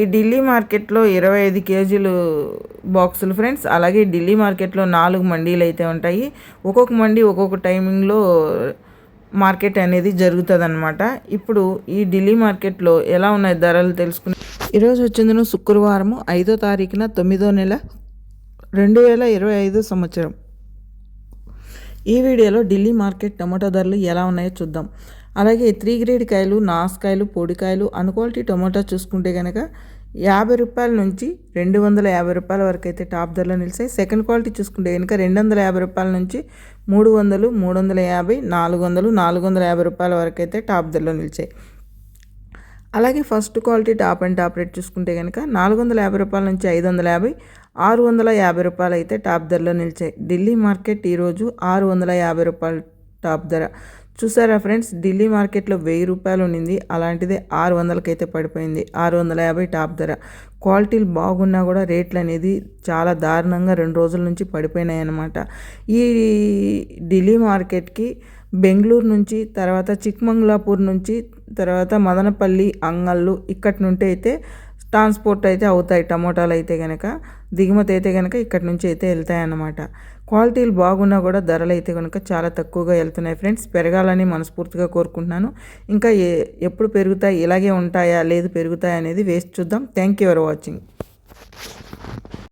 ఈ ఢిల్లీ మార్కెట్లో ఇరవై ఐదు కేజీలు బాక్సులు ఫ్రెండ్స్ అలాగే ఢిల్లీ మార్కెట్లో నాలుగు మండీలు అయితే ఉంటాయి. ఒక్కొక్క మండీ ఒక్కొక్క టైమింగ్లో మార్కెట్ అనేది జరుగుతుందన్నమాట. ఇప్పుడు ఈ ఢిల్లీ మార్కెట్లో ఎలా ఉన్నాయి ధరలు తెలుసుకుని ఈరోజు వచ్చిందిన శుక్రవారము ఐదో తారీఖున తొమ్మిదో నెల రెండు వేల ఇరవై ఐదు సంవత్సరం. ఈ వీడియోలో ఢిల్లీ మార్కెట్ టమాటో ధరలు ఎలా ఉన్నాయో చూద్దాం. అలాగే త్రీ గ్రేడ్ కాయలు నాసుకాయలు పొడికాయలు అన్క్వాలిటీ టొమాటో చూసుకుంటే కనుక యాభై రూపాయల నుంచి రెండు వందల యాభై రూపాయల వరకు అయితే టాప్ ధరలో నిలిచాయి. సెకండ్ క్వాలిటీ చూసుకుంటే కనుక రెండు వందల యాభై రూపాయల నుంచి మూడు వందలు మూడు వందల యాభై నాలుగు వందలు నాలుగు వందల యాభై రూపాయల వరకు అయితే టాప్ ధరలో నిలిచాయి. అలాగే first quality top and top rate చూసుకుంటే కనుక నాలుగు వందల యాభై రూపాయల నుంచి ఐదు వందల యాభై ఆరు వందల యాభై రూపాయలు అయితే టాప్ ధరలో నిలిచాయి. ఢిల్లీ మార్కెట్ ఈరోజు ఆరు వందల యాభై రూపాయలు టాప్ ధర. చూసారా ఫ్రెండ్స్ ఢిల్లీ మార్కెట్లో వెయ్యి రూపాయలు ఉండింది. అలాంటిదే ఆరు వందలకైతే పడిపోయింది. ఆరు వందల యాభై టాప్ ధర. క్వాలిటీలు బాగున్నా కూడా రేట్లు అనేది చాలా దారుణంగా రెండు రోజుల నుంచి పడిపోయినాయి అన్నమాట. ఈ ఢిల్లీ మార్కెట్కి బెంగళూరు నుంచి తర్వాత చిక్మంగళాపూర్ నుంచి తర్వాత మదనపల్లి అంగళ్ళు ఇక్కడి నుండి అయితే ట్రాన్స్పోర్ట్ అయితే అవుతాయి టమోటాలు అయితే కనుక దిగుమతి అయితే కనుక ఇక్కడి నుంచి అయితే వెళ్తాయి అన్నమాట క్వాలిటీలు బాగున్నా కూడా ధరలు అయితే కనుక చాలా తక్కువగా వెళ్తున్నాయి ఫ్రెండ్స్. పెరగాలని మనస్ఫూర్తిగా కోరుకుంటున్నాను. ఇంకా ఎప్పుడు పెరుగుతాయి ఇలాగే ఉంటాయా లేదు పెరుగుతాయా అనేది వేసి చూద్దాం. Thank you for watching